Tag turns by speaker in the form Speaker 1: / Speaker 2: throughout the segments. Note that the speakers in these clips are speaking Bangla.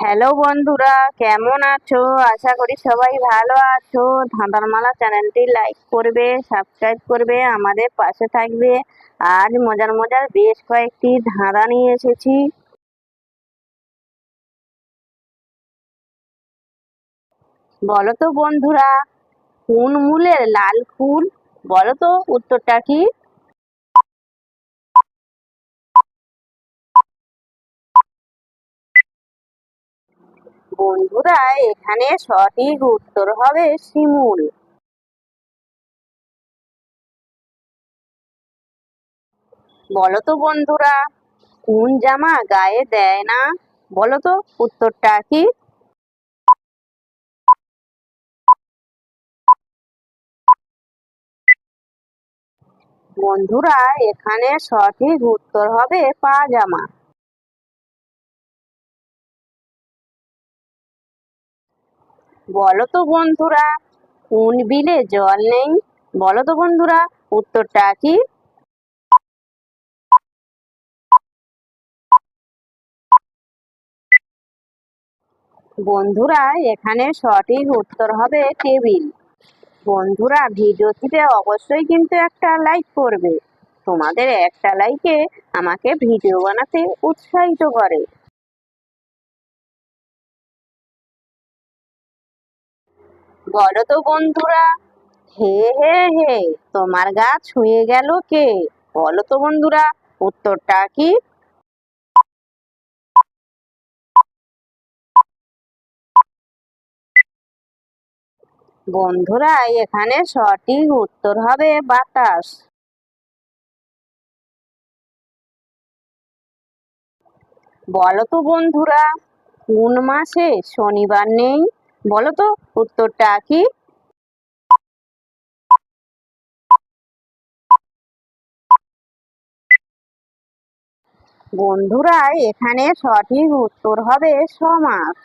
Speaker 1: হ্যালো বন্ধুরা, কেমন আছো? আশা করি সবাই ভালো আছো। ধাঁধারমালা চ্যানেলটি লাইক করবে, সাবস্ক্রাইব করবে, আমাদের পাশে থাকবে। আজ মজার মজার বেশ কয়েকটি ধাঁধা নিয়ে এসেছি। বলো তো বন্ধুরা, কোন মূলের লাল ফুল? বলো তো উত্তরটা কি? বন্ধুরা এখানে সঠিক উত্তর হবে শিমুল। বলো তো বন্ধুরা, কোন জামা গায়ে দেয় না? বলো তো উত্তরটা কি? বন্ধুরা, এখানে সঠিক উত্তর হবে পাজামা। বলো তো বন্ধুরা, কোন বিলে জল নেই? বলো তো বন্ধুরা, উত্তরটা কি? বন্ধুরা, এখানে সঠিক উত্তর হবে টেবিল। বন্ধুরা ভিডিওটিতে অবশ্যই কিন্তু একটা লাইক করবে। তোমাদের একটা লাইকে আমাকে ভিডিও বানাতে উৎসাহিত করে। বলো তো বন্ধুরা। হে হে হে, তোমার গা ছুঁয়ে গেল কে? বলো তো বন্ধুরা, উত্তরটা কি? বন্ধুরা, এখানে সঠিক উত্তর হবে বাতাস। বলো তো বন্ধুরা, কোন মাসে শনিবার নেই? বলো তো উত্তরটা কি? বন্ধুরা, এখানে সঠিক উত্তর হবে সমাস।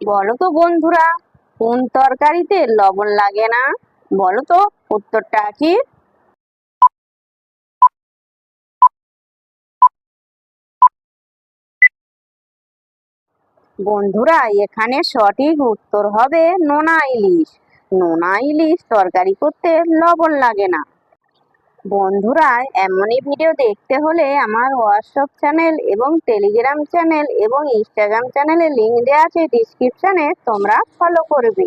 Speaker 1: বলো তো বন্ধুরা, কোন তরকারিতে লবণ লাগে না? বলো তো উত্তরটা কি? বন্ধুরা, এখানে সঠিক উত্তর হবে নোনা ইলিশ। নোনা ইলিশ তরকারি করতে লবণ লাগে না। বন্ধুরা, এমনই ভিডিও দেখতে হলে আমার হোয়াটসঅ্যাপ চ্যানেল এবং টেলিগ্রাম চ্যানেল এবং ইনস্টাগ্রাম চ্যানেলে লিঙ্ক দেওয়া আছে ডিসক্রিপশানে তোমরা ফলো করবে।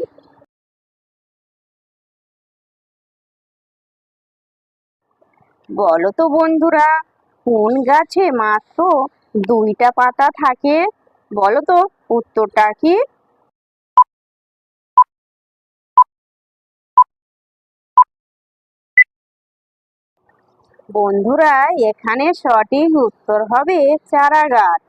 Speaker 1: বলো তো বন্ধুরা, কোন গাছে মাত্র দুইটা পাতা থাকে? বলো তো উত্তরটা কি? বন্ধুরা, এখানে সঠিক উত্তর হবে চারা গাছ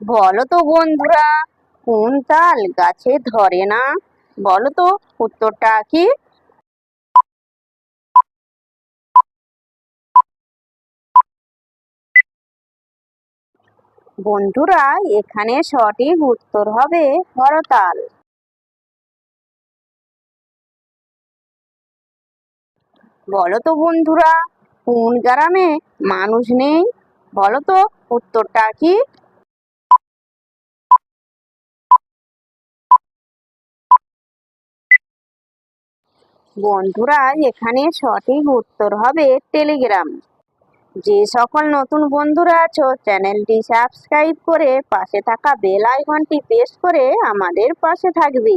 Speaker 1: বলো তো বন্ধুরা, কোন তাল গাছে ধরে না? বলো তো উত্তরটা কি? বন্ধুরা, এখানে সঠিক উত্তর হবে হরতাল। বলো তো বন্ধুরা, কোন গ্রামে মানুষ নেই? বলো তো, উত্তরটা কি? বন্ধুরা, এখানে সঠিক উত্তর হবে টেলিগ্রাম। যে সকল নতুন বন্ধুরা আছো, চ্যানেলটি সাবস্ক্রাইব করে পাশে থাকা বেল আইকনটি প্রেস করে আমাদের পাশে থাকবে।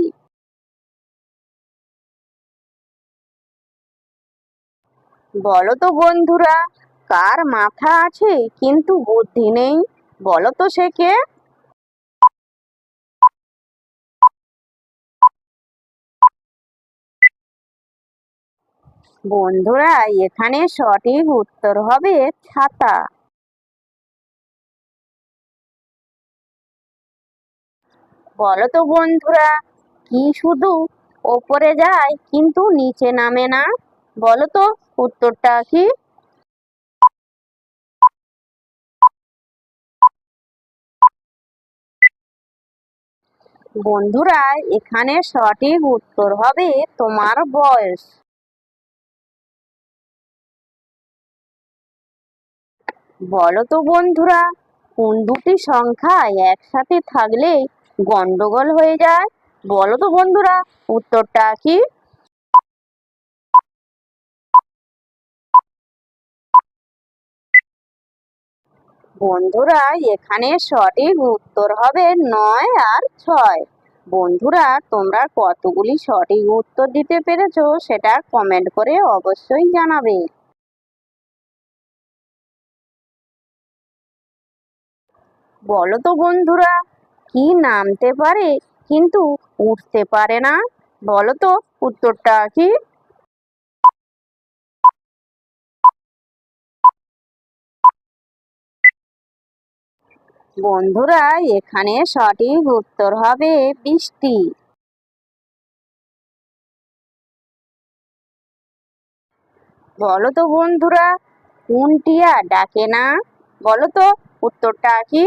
Speaker 1: বলো তো বন্ধুরা, কার মাথা আছে, কিন্তু বুদ্ধি নেই? বলো তো সে কে? বন্ধুরা, এখানে সঠিক উত্তর হবে ছাতা। বলো তো বন্ধুরা, কি শুধু ওপরে যায় কিন্তু নিচে নামে না? বলো তো উত্তরটা কি? বন্ধুরা, এখানে সঠিক উত্তর হবে তোমার বয়স। বলো তো বন্ধুরা, কোন দুটি সংখ্যা একসাথে থাকলে গন্ডগোল হয়ে যায়? বলো তো বন্ধুরা, উত্তরটা কি? বন্ধুরা, এখানে সঠিক উত্তর হবে নয় আর ছয়। বন্ধুরা, তোমরা কতগুলি সঠিক উত্তর দিতে পেরেছ সেটা কমেন্ট করে অবশ্যই জানাবে। বলো তো বন্ধুরা, কি নামতে পারে কিন্তু উঠতে পারে না? বলো তো উত্তরটা কি? বন্ধুরা, এখানে সঠিক উত্তর হবে বৃষ্টি। বলো তো বন্ধুরা, কোন টিয়া ডাকে না? বলো তো উত্তরটা কি?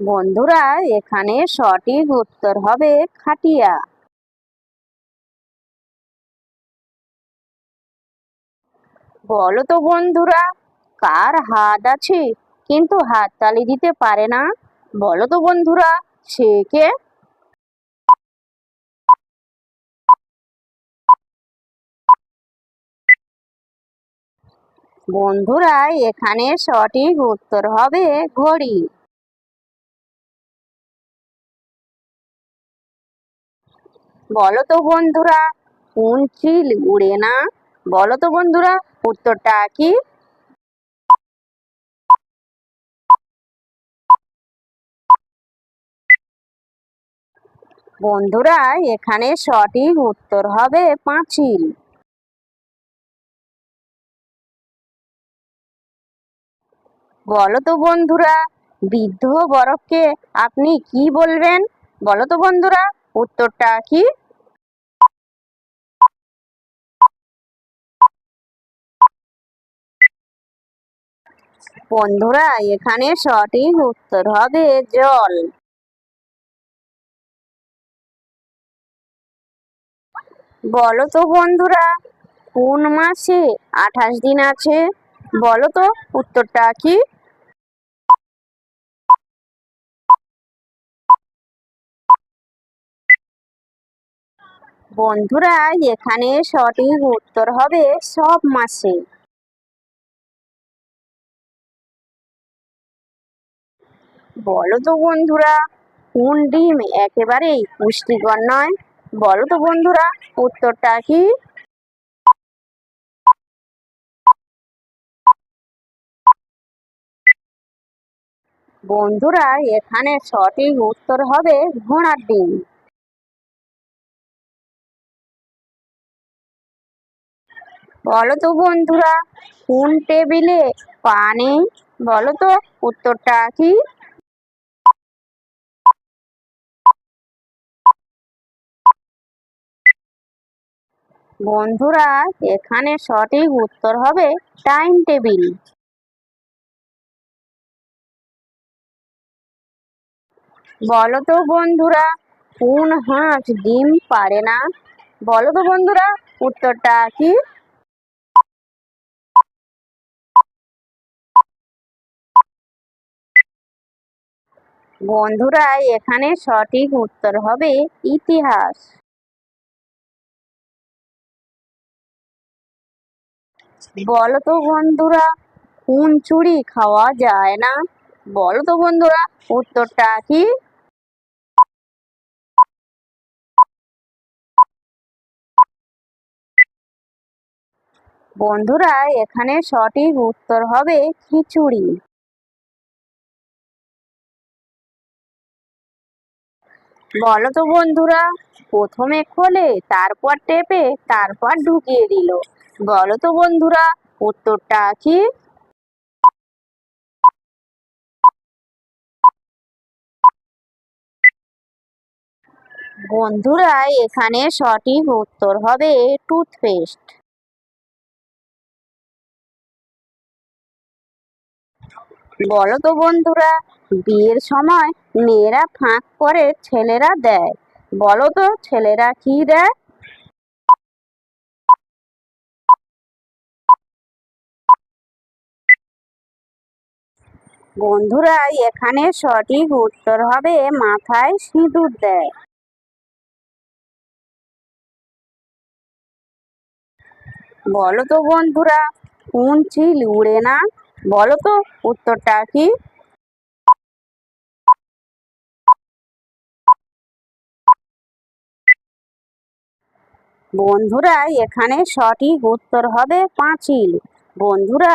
Speaker 1: বন্ধুরা, এখানে সঠিক উত্তর হবে খাটিয়া। বলো তো বন্ধুরা, কার হাত আছে কিন্তু হাততালি দিতে পারে না? বলো তো বন্ধুরা, সে কে? বন্ধুরা, এখানে সঠিক উত্তর হবে ঘড়ি। বলো তো বন্ধুরা, কোন চিল উড়ে না? বলো তো বন্ধুরা, উত্তরটা কি? বন্ধুরা, এখানে সঠিক উত্তর হবে পাঁচিল। বলো তো বন্ধুরা, বৃদ্ধ বরফকে আপনি কি বলবেন? বলো তো বন্ধুরা, উত্তরটা কি? বন্ধুরা, এখানে সঠিক উত্তর হবে জল। বলো তো বন্ধুরা, কোন মাসে আঠাশ দিন আছে? বলো তো, উত্তরটা কি? বন্ধুরা, এখানে সঠিক উত্তর হবে সব মাসে। বলো তো বন্ধুরা, কোন ডিম একেবারেই পুষ্টিকর নয়? বলো তো বন্ধুরা, উত্তরটা কি? বন্ধুরা, এখানে সঠিক উত্তর হবে ঘোড়ার ডিম। বলো তো বন্ধুরা, কোন টেবিলে পা নেই বলো তো উত্তরটা কি? বন্ধুরা, এখানে সঠিক উত্তর হবে টাইম টেবিল। বলো তো বন্ধুরা, কোন হাঁস ডিম পারে না? বলো তো বন্ধুরা, উত্তরটা কি? বন্ধুরা, এখানে সঠিক উত্তর হবে ইতিহাস। বলো তো বন্ধুরা কোন চুড়ি খাওয়া যায় না। বলো তো বন্ধুরা, উত্তরটা কি? বন্ধুরা, এখানে সঠিক উত্তর হবে খিচুড়ি। বলো তো বন্ধুরা, প্রথমে খোলে, তারপর টেপে, তারপর ঢুকিয়ে দিল। বলো তো বন্ধুরা, উত্তরটা কি? বন্ধুরা, এখানে সঠিক উত্তর হবে টুথপেস্ট। বলো তো বন্ধুরা, বিয়ের সময় মেয়েরা ফাঁক করে ছেলেরা দেয়। বলো তো ছেলেরা কি দেয়? বন্ধুরা, এখানে সঠিক উত্তর হবে মাথায় সিঁদুর দেয়। বলো তো বন্ধুরা, কোন চিল উড়ে না? বলো তো, উত্তরটা কি? বন্ধুরা, এখানে সঠিক উত্তর হবে পাঁচিল। বন্ধুরা